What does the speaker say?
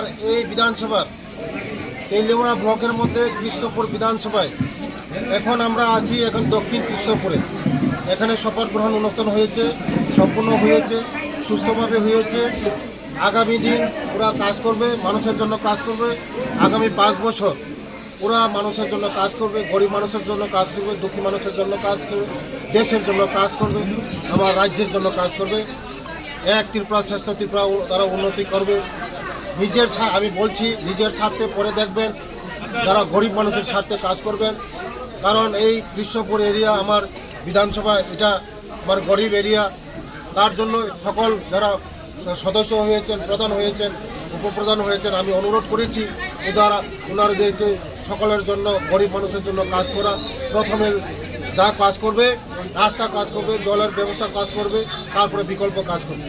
আমার এই বিধানসভার তেলিয়ামুড়া ব্লকের মধ্যে কৃষ্ণপুর বিধানসভায়। এখন আমরা আছি এখন দক্ষিণ কৃষ্ণপুরে। এখানে শপথ গ্রহণ অনুষ্ঠান হয়েছে, সম্পূর্ণ হয়েছে, সুস্থভাবে হয়েছে। আগামী দিন ওরা কাজ করবে, মানুষের জন্য কাজ করবে। আগামী পাঁচ বছর ওরা মানুষের জন্য কাজ করবে, গরিব মানুষের জন্য কাজ করবে, দুঃখী মানুষের জন্য কাজ করবে, দেশের জন্য কাজ করবে, আমার রাজ্যের জন্য কাজ করবে। এক ত্রিপুরা, শ্রেষ্ঠ ত্রিপুরা তারা উন্নতি করবে। নিজের আমি বলছি, নিজের স্বার্থে পরে দেখবেন, যারা গরিব মানুষের স্বার্থে কাজ করবেন। কারণ এই কৃষ্ণপুর এরিয়া আমার বিধানসভা, এটা আমার গরিব এরিয়া। তার জন্য সকল যারা সদস্য হয়েছেন, প্রধান হয়েছেন, উপপ্রধান হয়েছেন, আমি অনুরোধ করেছি ওনারা ওনাদেরকে সকলের জন্য, গরিব মানুষের জন্য কাজ করা। প্রথমে যা কাজ করবে, রাস্তা কাজ করবে, জলের ব্যবস্থা কাজ করবে, তারপরে বিকল্প কাজ করবে।